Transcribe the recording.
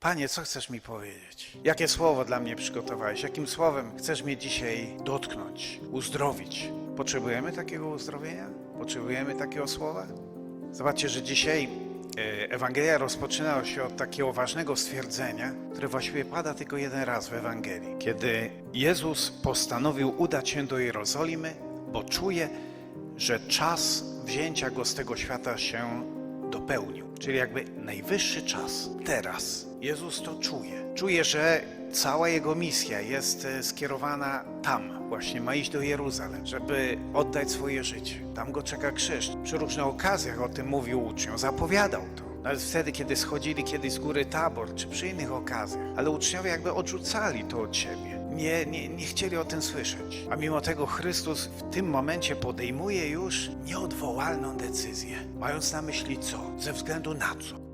Panie, co chcesz mi powiedzieć? Jakie słowo dla mnie przygotowałeś? Jakim słowem chcesz mnie dzisiaj dotknąć, uzdrowić? Potrzebujemy takiego uzdrowienia? Potrzebujemy takiego słowa? Zobaczcie, że dzisiaj e, Ewangelia rozpoczyna się od takiego ważnego stwierdzenia, które właściwie pada tylko jeden raz w Ewangelii. Kiedy Jezus postanowił udać się do Jerozolimy, bo czuje, że czas wzięcia go z tego świata się dopełnił. Czyli jakby najwyższy czas, teraz. Jezus to czuje. Czuje, że cała jego misja jest e, skierowana tam. Właśnie ma iść do Jeruzalem, żeby oddać swoje życie. Tam go czeka krzyż. Przy różnych okazjach o tym mówił uczniom, zapowiadał to. Nawet wtedy, kiedy schodzili kiedyś z góry tabor, czy przy innych okazjach. Ale uczniowie jakby odrzucali to od siebie. Nie, nie, nie chcieli o tym słyszeć. A mimo tego Chrystus w tym momencie podejmuje już nieodwołalną decyzję. Mając na myśli co? Ze względu na co?